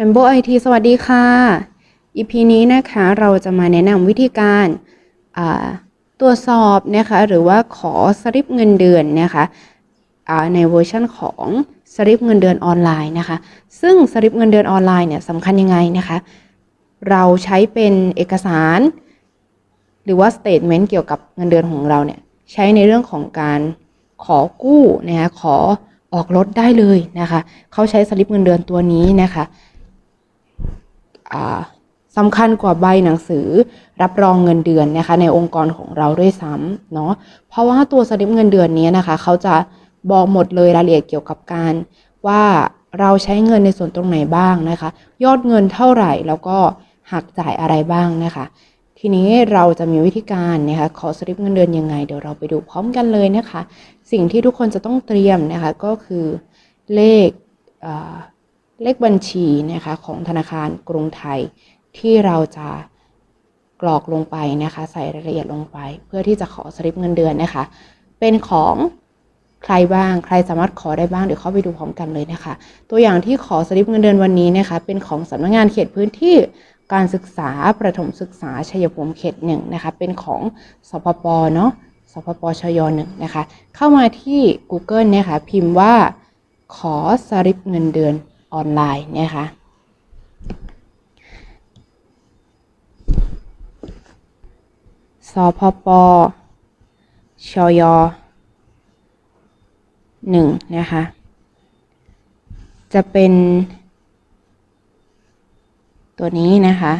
Member IT สวัสดีค่ะ EP นี้นะคะเราจะมาแนะนำวิธีการตรวจสอบนะคะหรือว่าขอสลิปเงินเดือนนะคะในเวอร์ชันของสลิปเงินเดือนออนไลน์นะคะ ซึ่งสลิปเงินเดือนออนไลน์เนี่ยสำคัญยังไงนะคะ เราใช้เป็นเอกสาร หรือว่าสเตทเมนต์เกี่ยวกับเงินเดือนของเราเนี่ยใช้ในเรื่องของการขอกู้นะคะขอออกรถได้เลยนะคะเขาใช้สลิปเงินเดือนตัวนี้นะคะ สำคัญกว่าใบหนังสือรับรองเงินเดือนนะคะในองค์กรของเราด้วยซ้ำเนาะเพราะว่าตัวสลิปเงินเดือนนี้นะคะ เขาจะบอกหมดเลยรายละเอียดเกี่ยวกับการว่าเราใช้เงินในส่วนตรงไหนบ้างนะคะ ยอดเงินเท่าไหร่แล้วก็หักจ่ายอะไรบ้างนะคะ ทีนี้เราจะมีวิธีการนะคะขอสลิปเงินเดือนยังไง เดี๋ยวเราไปดูพร้อมกันเลยนะคะ สิ่งที่ทุกคนจะต้องเตรียมนะคะก็คือเลข เลขบัญชีนะคะของธนาคารกรุงไทยที่เราจะกรอกลงไปนะคะ ใส่รายละเอียดลงไป เพื่อที่จะขอสลิปเงินเดือนนะคะ เป็นของใครบ้าง ใครสามารถขอได้บ้าง เดี๋ยวเข้าไปดูพร้อมกันเลยนะคะ ตัวอย่างที่ขอสลิปเงินเดือนวันนี้นะคะ เป็นของสำนักงานเขตพื้นที่การศึกษาประถมศึกษาชัยภูมิเขตหนึ่งนะคะ เป็นของสพปเนาะสพปชยหนึ่งนะคะ เข้ามาที่ Google นะคะ พิมพ์ว่าขอสลิปเงินเดือน ออนไลน์นะคะสพปชยหนึ่งนะคะ จะเป็น ตัวนี้นะคะ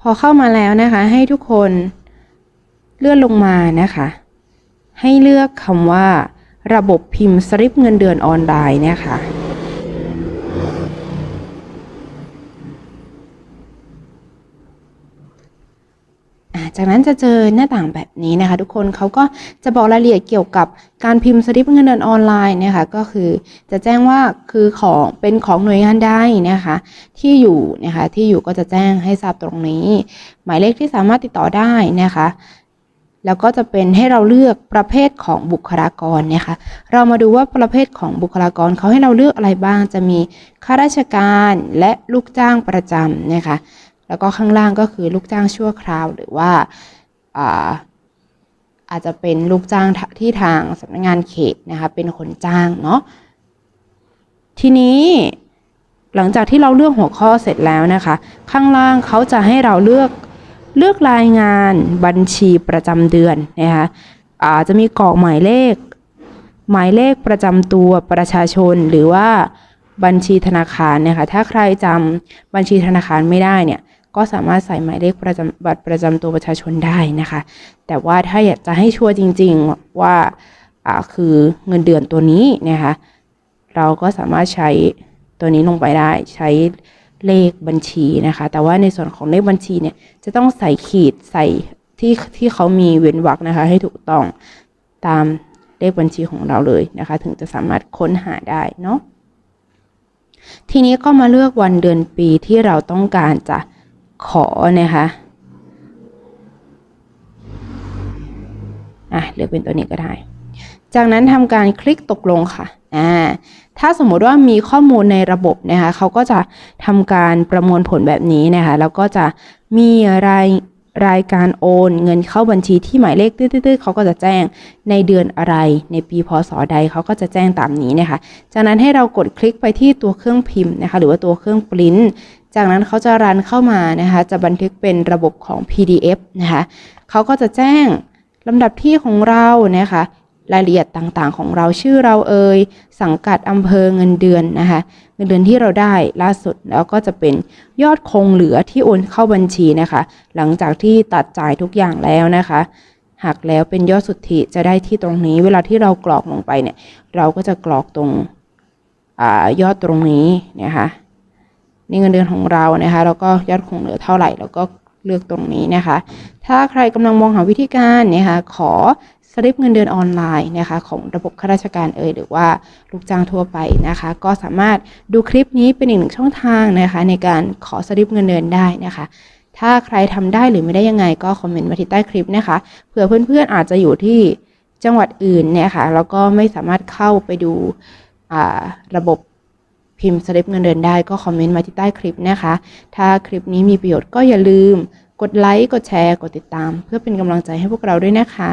พอเข้ามาแล้วนะคะให้ทุกคน เลื่อนลงมานะคะ ให้เลือกคำว่า ระบบพิมพ์สลิปเงินเดือนออนไลน์เนี่ยค่ะจากนั้นจะเจอหน้าต่างแบบนี้นะคะ ทุกคนเขาก็จะบอกรายละเอียดเกี่ยวกับการพิมพ์สลิปเงินเดือนออนไลน์นะคะก็คือจะแจ้งว่าคือของเป็นของหน่วยงานใดนะคะ ที่อยู่นะคะที่อยู่ก็จะแจ้งให้ทราบตรงนี้ หมายเลขที่สามารถติดต่อได้นะคะ แล้วก็จะเป็นให้เราเลือกประเภทของบุคลากรเนี่ยค่ะเรามาดูว่าประเภทของบุคลากรเขาให้เราเลือกอะไรบ้าง จะมีข้าราชการและลูกจ้างประจำนะคะ แล้วก็ข้างล่างก็คือลูกจ้างชั่วคราวหรือว่าอาอาจจะเป็นลูกจ้างที่ทางสำนักงานเขตนะคะ เป็นคนจ้างเนาะ ทีนี้หลังจากที่เราเลือกหัวข้อเสร็จแล้วนะคะ ข้างล่างเขาจะให้เราเลือก เลือกรายงานบัญชีประจำเดือนนะคะอาจะมีกรอกหมายเลข หมายเลขประจำตัวประชาชนหรือว่าบัญชีธนาคารนะคะถ้าใครจำบัญชีธนาคารไม่ได้เนี่ยก็สามารถใส่หมายเลขประจำบัตรประจำตัวประชาชนได้นะคะ แต่ว่าถ้าอยากจะให้ชัวร์จริง ๆว่าคือเงินเดือนตัวนี้นะคะเราก็สามารถใช้ตัวนี้ลงไปได้ใช้ เลขบัญชีนะคะ แต่ว่าในส่วนของเลขบัญชีเนี่ยจะต้องใส่ขีดใส่ที่ที่เขามีเว้นวรรคนะคะ ให้ถูกต้องตามเลขบัญชีของเราเลยนะคะ ถึงจะสามารถค้นหาได้เนาะทีนี้ก็มาเลือกวันเดือนปีที่เราต้องการจะขอนะคะอะเลือกเป็นตัวนี้ก็ได้ จากนั้นทำการคลิกตกลงค่ะอ่าถ้าสมมติว่ามีข้อมูลในระบบนะคะเขาก็จะทำการประมวลผลแบบนี้นะคะแล้วก็จะมีรายรายการโอน เงินเข้าบัญชีที่หมายเลขตื้อๆเขาก็จะแจ้งในเดือนอะไร ในปีพศใดเขาก็จะแจ้งตามนี้นะคะ จากนั้นให้เรากดคลิกไปที่ตัวเครื่องพิมพ์นะคะ หรือว่าตัวเครื่องปริ้นจากนั้นเขาจะรันเข้ามานะคะ จะบันทึกเป็นระบบของ PDF นะคะเขาก็จะแจ้งลำดับที่ของเรานะคะ รายละเอียดต่างๆ ของเราชื่อเราเอ่ยสังกัดอำเภอเงินเดือนนะคะเงินเดือนที่เราได้ล่าสุดแล้วก็จะเป็นยอดคงเหลือที่โอนเข้าบัญชีนะคะ หลังจากที่ตัดจ่ายทุกอย่างแล้วนะคะหักแล้วเป็นยอดสุทธิจะได้ที่ตรงนี้ เวลาที่เรากรอกลงไปเนี่ย เราก็จะกรอกตรงอยอดตรงนี้นะคะนี่เงินเดือนของเรานะคะแล้วก็ยอดคงเหลือเท่าไหร่แล้วก็เลือกตรงนี้นะคะ ถ้าใครกำลังมองหาวิธีการนะคะขอ สลิปเงินเดือนออนไลน์นะคะของระบบข้าราชการเอ่ยหรือว่าลูกจ้างทั่วไปนะคะ ก็สามารถดูคลิปนี้เป็นอีกหนึ่งช่องทางนะคะ ในการขอสลิปเงินเดือนได้นะคะ ถ้าใครทำได้หรือไม่ได้ยังไงก็คอมเมนต์มาที่ใต้คลิปนะคะเผื่อเพื่อนๆอาจจะอยู่ที่จังหวัดอื่นเนี่ยค่ะแล้วก็ไม่สามารถเข้าไปดูระบบพิมพ์สลิปเงินเดือนได้ก็คอมเมนต์มาที่ใต้คลิปนะคะ ถ้าคลิปนี้มีประโยชน์ก็อย่าลืม กดไลค์กดแชร์ กดติดตาม เพื่อเป็นกำลังใจให้พวกเราด้วยนะคะ